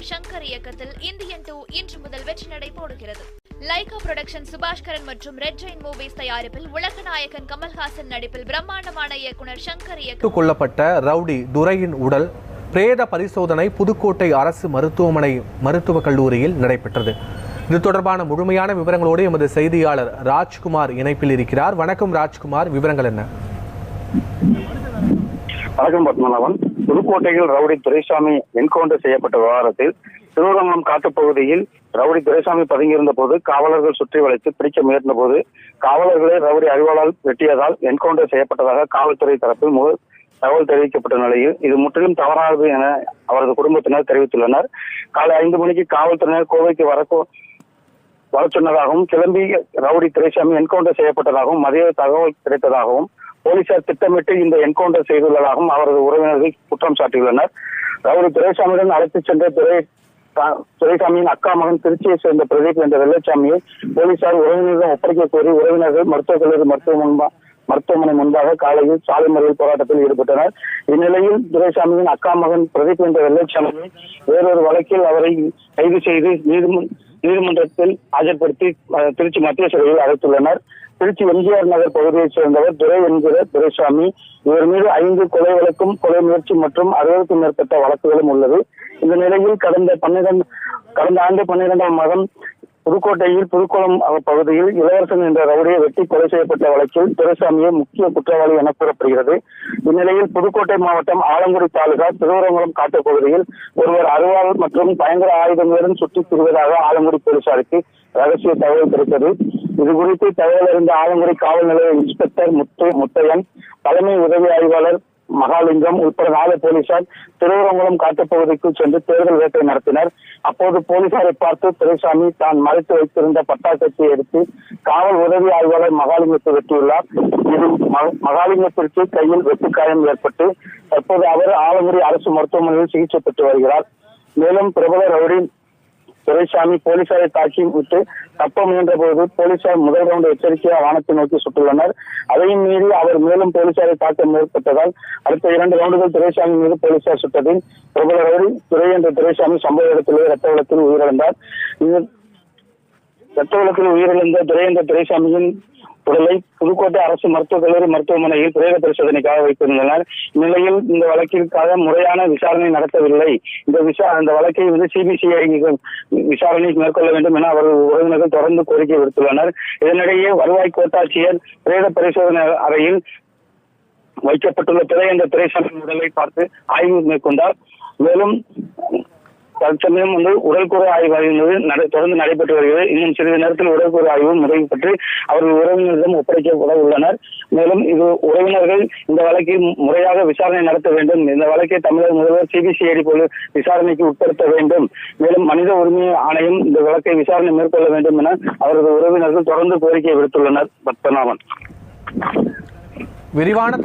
இயக்குனர் சங்கர் இயக்கத்தில் Indian two இன்று முதல் வெற்றி நடை போடுகிறது. லைகா புரொடக்ஷன் சுபாஷ்கரன் மற்றும் ரெட் ஜெயின் மூவிஸ் தயாரிப்பில் உலக நாயகன் கமல்ஹாசன் நடிப்பில் பிரம்மாண்டமான இயக்குனர் சங்கர் இயக்கம் கொல்லப்பட்ட ரவுடி துரையின் உடல் பிரேத பரிசோதனை புதுக்கோட்டை அரசு மருத்துவமனை மருத்துவக் கல்லூரியில் நடைபெற்றது. இது தொடர்பான முழுமையான விவரங்களோடு எமது செய்தியாளர் ராஜ்குமார் இணைப்பில் இருக்கிறார். வணக்கம் ராஜ்குமார் விவரங்கள் என்ன? வணக்கம் பத்மநாபன். புதுக்கோட்டையில் ரவுடி துரைசாமி என்கவுண்டர் செய்யப்பட்ட விவகாரத்தில் திருவரங்கம் காட்டுப்பகுதியில் ரவுடி துரைசாமி பதுங்கியிருந்த போது காவலர்கள் சுற்றி வளைத்து பிடிக்க முயன்ற போது காவலர்களை ரவுடி அறிவாளால் வெட்டியதால் என்கவுண்டர் செய்யப்பட்டதாக காவல்துறை தரப்பில் முதல் தகவல் தெரிவிக்கப்பட்ட நிலையில் இது முற்றிலும் தவறானது என அவரது குடும்பத்தினர் தெரிவித்துள்ளனர். காலை ஐந்து மணிக்கு காவல்துறையினர் கோவைக்கு வரக்கோ வர சொன்னதாகவும் கிளம்பி ரவுடி துரைசாமி என்கவுண்டர் செய்யப்பட்டதாகவும் மதிய தகவல் கிடைத்ததாகவும் போலீசார் திட்டமிட்டு இந்த என்கவுண்டர் செய்துள்ளதாகவும் அவரது உறவினர்கள் குற்றம் சாட்டியுள்ளனர். ரவுடி துரைசாமியுடன் அழைத்துச் சென்ற துரை துரைசாமியின் அக்கா மகன் திருச்சியை சேர்ந்த பிரதீப் என்ற வெள்ளச்சாமியை போலீசார் உறவினரிடம் ஒப்படைக்க கோரி உறவினர்கள் மருத்துவக் கல்லூரி மருத்துவ முன்பா மருத்துவமனை முன்பாக காலையில் சாலை மறியல் போராட்டத்தில் ஈடுபட்டனர். இந்நிலையில் துரைசாமியின் அக்கா மகன் பிரதீப் என்ற வெள்ளச்சாமியை வேறொரு வழக்கில் அவரை கைது செய்து நீதிமன்ற நீதிமன்றத்தில் ஆஜர்படுத்தி திருச்சி மத்திய சிறையில் அழைத்துள்ளனர் திருச்சி எம்ஜிஆர் நகர் பகுதியைச் சேர்ந்தவர் துரை என்கிற துரைசாமி. இவர் மீது ஐந்து கொலை வழக்கும் கொலை முயற்சி மற்றும் அறுபதுக்கும் மேற்பட்ட வழக்குகளும் உள்ளது. இந்த நிலையில் கடந்த பன்னிரண்டு கடந்த ஆண்டு பன்னிரெண்டாம் மாதம் புதுக்கோட்டையில் புதுக்குளம் பகுதியில் இளவரசன் என்ற ரவுடியை வெட்டி கொலை செய்யப்பட்ட வழக்கில் துரைசாமியை முக்கிய குற்றவாளி என கூறப்படுகிறது. இந்நிலையில் புதுக்கோட்டை மாவட்டம் ஆலங்குடி தாலுகா திருவரங்குளம் காட்டு பகுதியில் ஒருவர் அருவாள் மற்றும் பயங்கர ஆயுதங்களுடன் சுற்றித் திரிவதாக ஆலங்குடி போலீசாருக்கு ரகசிய தகவல் கிடைத்தது. இது குறித்து தகவல் அறிந்த ஆலங்குடி காவல் நிலைய இன்ஸ்பெக்டர் முத்து முத்தையன் தலைமை உதவி ஆய்வாளர் மகாலிங்கம் உட்பட நாலு போலீசார் திருவரங்குளம் காட்டுப்பகுதிக்கு சென்று தேர்தல் வேட்டை நடத்தினர். அப்போது போலீசாரை பார்த்து துரைசாமி தான் மறைத்து வைத்திருந்த பட்டாக்கத்தை எடுத்து காவல் உதவி ஆய்வாளர் மகாலிங்கத்தை வெட்டியுள்ளார். இது மகாலிங்கத்திற்கு கையில் வெட்டுக்காயம் ஏற்பட்டு தற்போது அவர் ஆலங்குடி அரசு மருத்துவமனையில் சிகிச்சை பெற்று வருகிறார். மேலும் பிரபல ரவுடி துரைசாமி போலீசாரை தாக்கி விட்டு தப்ப முயன்ற போது போலீசார் முதல் ரவுண்ட் எச்சரிக்கையாக வானத்தை நோக்கி சுட்டுள்ளனர். அதையும் மீறி அவர் மேலும் போலீசாரை தாக்க முற்பட்டதால் அடுத்த இரண்டு ரவுண்டுகள் துரைசாமி மீது போலீசார் சுட்டதில் பிரபல ரவுடி துரை என்ற துரைசாமி சம்பவ இடத்திலே ரத்த வளத்தில் உயிரிழந்தார். இது ரத்த வளத்தில் உயிரிழந்த துரை என்ற துரைசாமியின் உடலை புதுக்கோட்டை அரசு மருத்துவக் கல்லூரி மருத்துவமனையில் பிரேத பரிசோதனைக்காக வைத்திருந்தனர். இந்நிலையில் இந்த வழக்கிற்காக முறையான விசாரணை நடத்தவில்லை. இந்த விசா இந்த வழக்கை வந்து சிபிசிஐ விசாரணை மேற்கொள்ள வேண்டும் என அவர்கள் உறவினர்கள் தொடர்ந்து கோரிக்கை விடுத்துள்ளனர். இதனிடையே வருவாய் கோட்டாட்சியர் பிரேத பரிசோதனை அறையில் வைக்கப்பட்டுள்ள பிறை என்ற துரைசாமி உடலை பார்த்து ஆய்வு மேற்கொண்டார். மேலும் தற்சமயம் வந்து உடல்கூறு ஆய்வு என்பது தொடர்ந்து நடைபெற்று வருகிறது. இன்னும் சிறிது நேரத்தில் உடல்கூறு ஆய்வு நிறைவு பெற்று அவர்கள் உறவினரிடம் ஒப்படைக்கப்பட உள்ளனர். மேலும் இது உறவினர்கள் இந்த வழக்கில் முறையாக விசாரணை நடத்த வேண்டும். இந்த வழக்கை தமிழக முதல்வர் சிபிசிஐடி போல விசாரணைக்கு உட்படுத்த வேண்டும். மேலும் மனித உரிமை ஆணையம் இந்த வழக்கை விசாரணை மேற்கொள்ள வேண்டும் என அவரது உறவினர்கள் தொடர்ந்து கோரிக்கை விடுத்துள்ளனர். பத்மநாபன். விரிவான